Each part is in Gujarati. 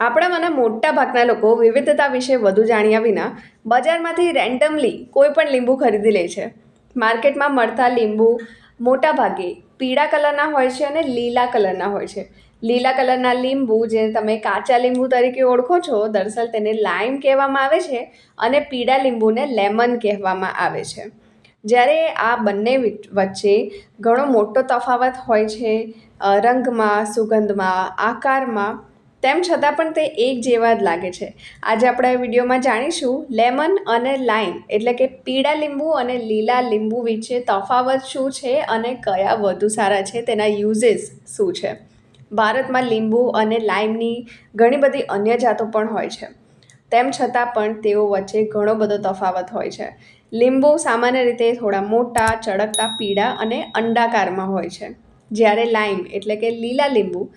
આપણામાંના મોટા ભાગના લોકો વિવિધતા વિશે વધુ જાણ્યા વિના બજારમાંથી રેન્ડમલી કોઈ પણ લીંબુ ખરીદી લે છે. માર્કેટમાં મળતા લીંબુ મોટા ભાગે પીળા કલરના હોય છે અને લીલા કલરના હોય છે. લીલા કલરના લીંબુ જે તમે કાચા લીંબુ તરીકે ઓળખો છો દરસલ તેને લાઈમ કહેવામાં આવે છે અને પીળા લીંબુને લેમન કહેવામાં આવે છે. જ્યારે આ બંને વચ્ચે ઘણો મોટો તફાવત હોય છે રંગમાં, સુગંધમાં, આકારમાં તેમ છતાં પણ તે એક જેવા જ લાગે છે. આજે આપણે વિડીયોમાં જાણીશું લેમન અને લાઈમ, એટલે કે પીળા લીંબુ અને લીલા લીંબુ વચ્ચે તફાવત શું છે અને કયા વધુ સારા છે, તેના યુઝેસ શું છે. ભારતમાં લીંબુ અને લાઈમની ઘણી બધી અન્ય જાતો પણ હોય છે. તેમ છતાં પણ તેઓ વચ્ચે ઘણો બધો તફાવત હોય છે. લીંબુ સામાન્ય રીતે થોડા મોટા, ચળકતા, પીળા અને અંડાકારમાં હોય છે. જ્યારે લાઈમ, એટલે કે લીલા લીંબુ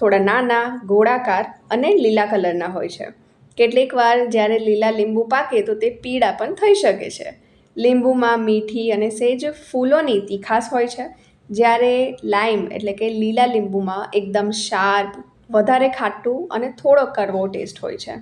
થોડા નાના, ગોળાકાર અને લીલા કલરના હોય છે. કેટલીક વાર જ્યારે લીલા લીંબુ પાકે તો તે પીળા પણ થઈ શકે છે. લીંબુમાં મીઠી અને સેજ ફૂલોની તીખાસ હોય છે. જ્યારે લાઈમ એટલે કે લીલા લીંબુમાં એકદમ શાર્પ, વધારે ખાટું અને થોડો કડવો ટેસ્ટ હોય છે.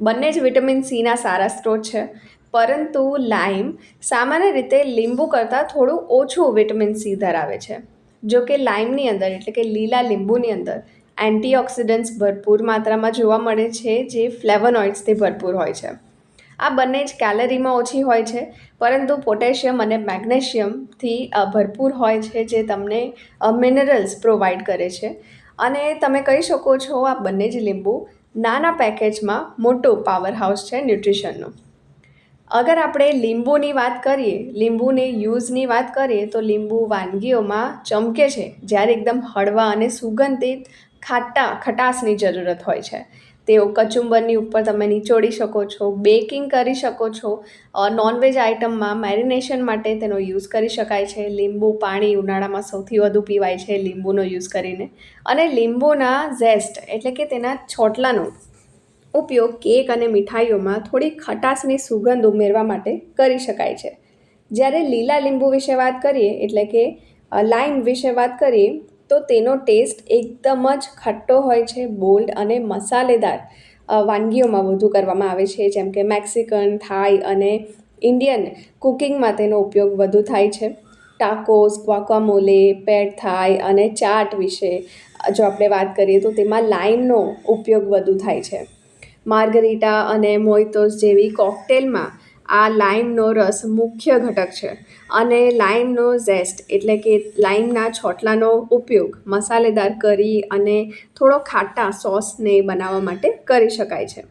બંને જ વિટામિન સીના સારા સ્ત્રોત છે. પરંતુ લાઈમ સામાન્ય રીતે લીંબુ કરતાં થોડું ઓછું વિટામિન સી ધરાવે છે. જો કે લાઈમની અંદર, એટલે કે લીલા લીંબુની અંદર, એન્ટીઓક્સિડન્ટ્સ ભરપૂર માત્રામાં જોવા મળે છે, જે ફ્લેવોનોઇડ્સથી ભરપૂર હોય છે. આ બંને જ કેલરીમાં ઓછી હોય છે, પરંતુ પોટેશિયમ અને મેગ્નેશિયમથી ભરપૂર હોય છે, જે તમને મિનરલ્સ પ્રોવાઈડ કરે છે. અને તમે કહી શકો છો, આ બંને જ લીંબુ નાના પેકેજમાં મોટો પાવર હાઉસ છે ન્યુટ્રિશનનો. અગર આપણે લીંબુની વાત કરીએ, લીંબુની યુઝની વાત કરીએ, તો લીંબુ વાનગીઓમાં ચમકે છે. જ્યારે એકદમ હળવા અને સુગંધિત ખાટા, ખટાશની જરૂરત હોય છે. તેઓ કચુંબરની ઉપર તમે નીચોડી શકો છો, બેકિંગ કરી શકો છો. નોનવેજ આઇટમમાં મેરિનેશન માટે તેનો યુઝ કરી શકાય છે. લીંબુ પાણી ઉનાળામાં સૌથી વધુ પીવાય છે લીંબુનો યુઝ કરીને. અને લીંબુના ઝેસ્ટ, એટલે કે તેના છોટલાનો ઉપયોગ કેક અને મીઠાઈઓમાં થોડી ખટાશની સુગંધ ઉમેરવા માટે કરી શકાય છે. જ્યારે લીલા લીંબુ વિશે વાત કરીએ, એટલે કે લાઈમ વિશે વાત કરીએ, તો તેનો ટેસ્ટ એકદમ જ ખટ્ટો હોય છે, બોલ્ડ અને મસાલેદાર વાનગીઓમાં વધુ કરવામાં આવે છે. જેમ કે મેક્સિકન, થાઈ અને ઇન્ડિયન કુકિંગમાં તેનો ઉપયોગ વધુ થાય છે. ટાકોસ ક્વાકામોલે પેડ થાઈ અને ચાટ વિશે જો આપણે વાત કરીએ, તો તેમાં લાઈમનો ઉપયોગ વધુ થાય છે. માર્ગરીટા અને મોઇતોસ જેવી કોકટેલમાં આ લાઇમનો રસ મુખ્ય ઘટક છે. અને લાઇમનો ઝેસ્ટ એટલે કે લાઇમના છોટલાનો ઉપયોગ મસાલેદાર કરી અને થોડો ખાટા સોસને બનાવવા માટે કરી શકાય છે.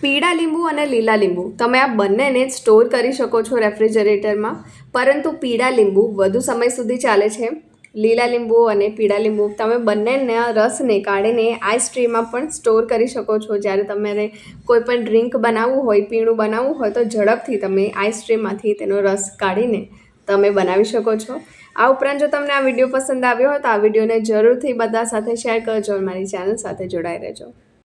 પીળા લીંબુ અને લીલા લીંબુ તમે આ બંનેને સ્ટોર કરી શકો છો રેફ્રિજરેટરમાં. પરંતુ પીળા લીંબુ વધુ સમય સુધી ચાલે છે. લીલા લીંબુ અને પીળા લીંબુ. તમે બંનેના રસને કાઢીને આઈસ ટ્રીમાં પણ સ્ટોર કરી શકો છો. જ્યારે તમારે કોઈ પણ ડ્રિંક બનાવવું હોય, પીણું બનાવવું હોય, તો ઝડપથી તમે આઈસ ટ્રીમાંથી તેનો રસ કાઢીને તમે બનાવી શકો છો. આ ઉપરાંત જો તમને આ વીડિયો પસંદ આવ્યો હોય, તો આ વિડીયોને જરૂરથી બધા સાથે શેર કરજો અને મારી ચેનલ સાથે જોડાઈ રહેજો.